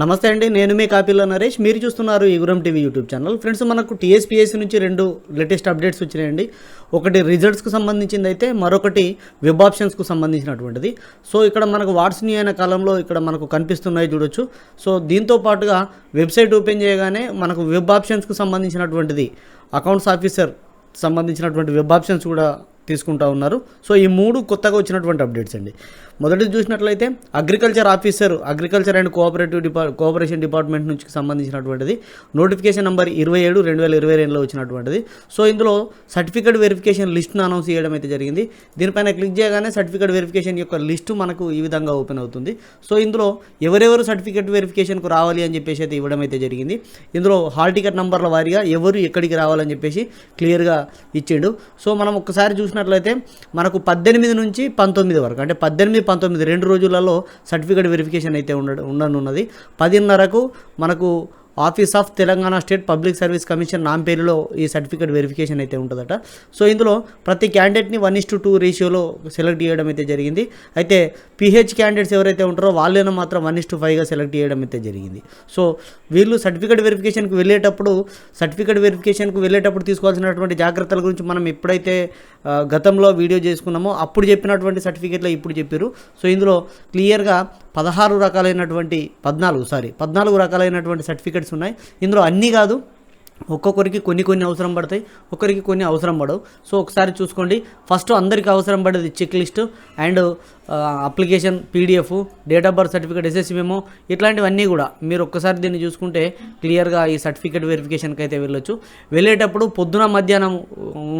నమస్తే అండి నేను మీ కాపీలో నరేష్. మీరు చూస్తున్నారు ఈగురం టీవీ యూట్యూబ్ ఛానల్. ఫ్రెండ్స్ మనకు టీఎస్పీఎస్సీ నుంచి రెండు లేటెస్ట్ అప్డేట్స్ వచ్చినాయండి. ఒకటి రిజల్ట్స్కు సంబంధించింది అయితే మరొకటి వెబ్ ఆప్షన్స్కు సంబంధించినటువంటిది. సో ఇక్కడ మనకు వాట్స్ని అయిన కాలంలో ఇక్కడ మనకు కనిపిస్తున్నాయి చూడొచ్చు. సో దీంతో పాటుగా వెబ్సైట్ ఓపెన్ చేయగానే మనకు వెబ్ ఆప్షన్స్కు సంబంధించినటువంటిది అకౌంట్స్ ఆఫీసర్ సంబంధించినటువంటి వెబ్ ఆప్షన్స్ కూడా తీసుకుంటా ఉన్నారు. సో ఈ మూడు కొత్తగా వచ్చినటువంటి అప్డేట్స్ అండి. మొదటిది చూసినట్లయితే agriculture officer agriculture and cooperative డిపా cooperation department నుంచి సంబంధించినటువంటిది. నోటిఫికేషన్ నెంబర్ ఇరవై ఏడు రెండు వేల ఇరవై రెండులో వచ్చినటువంటిది. సో ఇందులో సర్టిఫికేట్ వెరిఫికేషన్ లిస్ట్ను అనౌన్స్ చేయడం అయితే జరిగింది. దీనిపైన క్లిక్ చేయగానే సర్టిఫికేట్ వెరిఫికేషన్ యొక్క లిస్టు మనకు ఈ విధంగా ఓపెన్ అవుతుంది. సో ఇందులో ఎవరెవరు సర్టిఫికేట్ వెరిఫికేషన్కు రావాలి అని చెప్పేసి అయితే ఇవ్వడం అయితే జరిగింది. ఇందులో హాల్ టికెట్ నంబర్ల వారీగా ఎవరు ఎక్కడికి రావాలని చెప్పేసి క్లియర్గా ఇచ్చిండు. సో మనం ఒకసారి చూసినట్లయితే మనకు పద్దెనిమిది నుంచి పంతొమ్మిది వరకు అంటే పద్దెనిమిది పంతొమ్మిది రెండు రోజులలో సర్టిఫికేట్ వెరిఫికేషన్ అయితే ఉండ ఉండనున్నది. పదిన్నరకు మనకు office of Telangana state public service commission నాంపేరులో ఈ సర్టిఫికేట్ వెరిఫికేషన్ అయితే ఉంటుందట. సో ఇందులో ప్రతి క్యాండిడేట్ని వన్ ఇస్ టు టూ రేషియోలో సెలెక్ట్ చేయడం అయితే జరిగింది. అయితే పిహెచ్ క్యాండిడేట్స్ ఎవరైతే ఉంటారో వాళ్ళను మాత్రం వన్ ఇస్ టు ఫైవ్గా సెలెక్ట్ చేయడం అయితే జరిగింది. సో వీళ్ళు సర్టిఫికేట్ వెరిఫికేషన్కి వెళ్ళేటప్పుడు సర్టిఫికేట్ వెరిఫికేషన్కి వెళ్ళేటప్పుడు తీసుకోవాల్సినటువంటి జాగ్రత్తల గురించి మనం ఎప్పుడైతే గతంలో వీడియో చేసుకున్నామో అప్పుడు చెప్పినటువంటి సర్టిఫికేట్లో ఇప్పుడు చెప్పారు సో ఇందులో క్లియర్గా పదహారు రకాలైనటువంటి పద్నాలుగు సారీ పద్నాలుగు రకాలైనటువంటి సర్టిఫికేట్స్ ఉన్నాయి. ఇందులో అన్నీ కాదు ఒక్కొక్కరికి కొన్ని కొన్ని అవసరం పడతాయి ఒకరికి కొన్ని అవసరం పడవు. సో ఒకసారి చూసుకోండి. ఫస్ట్ అందరికి అవసరం పడేది check list and application PDF date of birth certificate SSC మేము ఇట్లాంటివన్నీ కూడా. మీరు ఒక్కసారి దీన్ని చూసుకుంటే క్లియర్గా ఈ సర్టిఫికేట్ వెరిఫికేషన్కి అయితే వెళ్ళొచ్చు. వెళ్ళేటప్పుడు పొద్దున మధ్యాహ్నం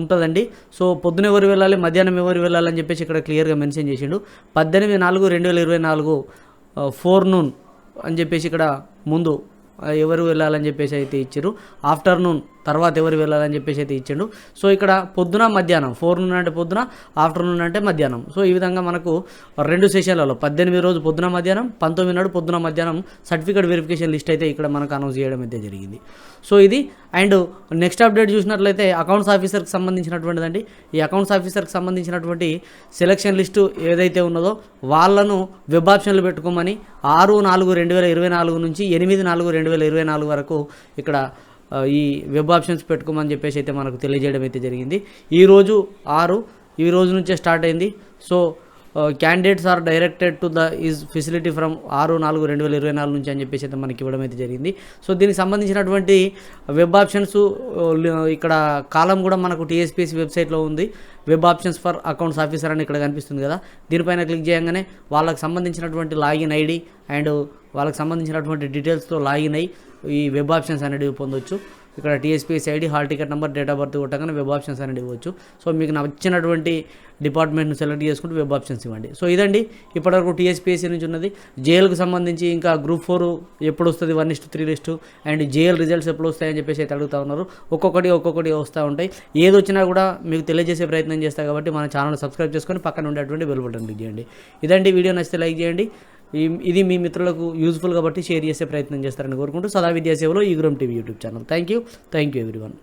ఉంటుందండి. సో పొద్దున ఎవరు వెళ్ళాలి మధ్యాహ్నం ఎవరు వెళ్ళాలని చెప్పేసి ఇక్కడ క్లియర్గా మెన్షన్ చేసిండు. పద్దెనిమిది నాలుగు రెండు వేల ఇరవై నాలుగు ఫోర్ నూన్ అని చెప్పేసి ఇక్కడ ముందు ఎవరు వెళ్ళాలని చెప్పేసి అయితే ఇచ్చారు ఆఫ్టర్నూన్ తర్వాత ఎవరు వెళ్ళాలని చెప్పేసి అయితే ఇచ్చిండు. సో ఇక్కడ పొద్దున మధ్యాహ్నం ఫోర్ నూన్ అంటే పొద్దున ఆఫ్టర్నూన్ అంటే మధ్యాహ్నం. సో ఈ విధంగా మనకు రెండు సెషన్లలో పద్దెనిమిది రోజు పొద్దున మధ్యాహ్నం పంతొమ్మిది నాడు పొద్దున మధ్యాహ్నం సర్టిఫికేట్ వెరిఫికేషన్ లిస్ట్ అయితే ఇక్కడ మనకు అనౌన్స్ చేయడం అయితే జరిగింది. సో ఇది అండ్ నెక్స్ట్ అప్డేట్ చూసినట్లయితే అకౌంట్స్ ఆఫీసర్కి సంబంధించినటువంటిదండి. ఈ అకౌంట్స్ ఆఫీసర్కి సంబంధించినటువంటి సెలక్షన్ లిస్టు ఏదైతే ఉన్నదో వాళ్ళను వెబ్ ఆప్షన్లు పెట్టుకోమని ఆరు నాలుగు రెండు వేల ఇరవై నాలుగు నుంచి ఎనిమిది నాలుగు రెండు వేల ఇరవై నాలుగు వరకు ఇక్కడ ఈ వెబ్ ఆప్షన్స్ పెట్టుకోమని చెప్పేసి అయితే మనకు తెలియజేయడం అయితే జరిగింది. ఈరోజు ఆరు ఈ రోజు నుంచే స్టార్ట్ అయింది. So candidates are directed to the is facility from ఆరు నాలుగు రెండు వేల ఇరవై నాలుగు నుంచి అని చెప్పేసి అయితే మనకి ఇవ్వడం అయితే జరిగింది. సో దీనికి సంబంధించినటువంటి వెబ్ ఆప్షన్స్ ఇక్కడ కాలం కూడా మనకు టీఎస్పీఎస్ వెబ్సైట్లో ఉంది. Web options for accounts officer అని ఇక్కడ కనిపిస్తుంది కదా. దీనిపైన క్లిక్ చేయగానే వాళ్ళకి సంబంధించినటువంటి లాగిన్ ఐడి అండ్ వాళ్ళకి సంబంధించినటువంటి డీటెయిల్స్తో లాగిన్ అయ్యి ఈ వెబ్ ఆప్షన్స్ అనేవి పొందొచ్చు. ఇక్కడ TSPS ID hall ticket number date of birth కొట్టగానే వెబ్ ఆప్షన్స్ అనేది ఇవ్వచ్చు. సో మీకు నచ్చినటువంటి డిపార్ట్మెంట్ను సెలెక్ట్ చేసుకుంటూ వెబ్ ఆప్షన్స్ ఇవ్వండి. సో ఇదండి. ఇప్పటివరకు టీఎస్పీఎస్సీ నుంచి ఉన్నది. జేఎల్కి సంబంధించి ఇంకా గ్రూప్ ఫోర్ ఎప్పుడు వస్తుంది one is to three list and JL results ఎప్పుడు వస్తాయని చెప్పేసి అయితే అడుగుతా ఉన్నారు. ఒక్కొక్కటి ఒక్కొక్కటి వస్తూ ఉంటాయి. ఏది వచ్చినా కూడా మీకు తెలియజేసే ప్రయత్నం చేస్తాయి కాబట్టి మన ఛానల్ సబ్స్క్రైబ్ చేసుకొని పక్కన ఉండేటువంటి బెల్ బటన్ క్లిక్ చేయండి. ఇదండి. వీడియో నచ్చితే లైక్ చేయండి. ఇది మీ మిత్రులకు యూజ్ఫుల్ కాబట్టి షేర్ చేసే ప్రయత్నం చేస్తారని కోరుకుంటూ సదా విద్యాసేవలో ఈ Guram TV YouTube channel. Thank you thank you everyone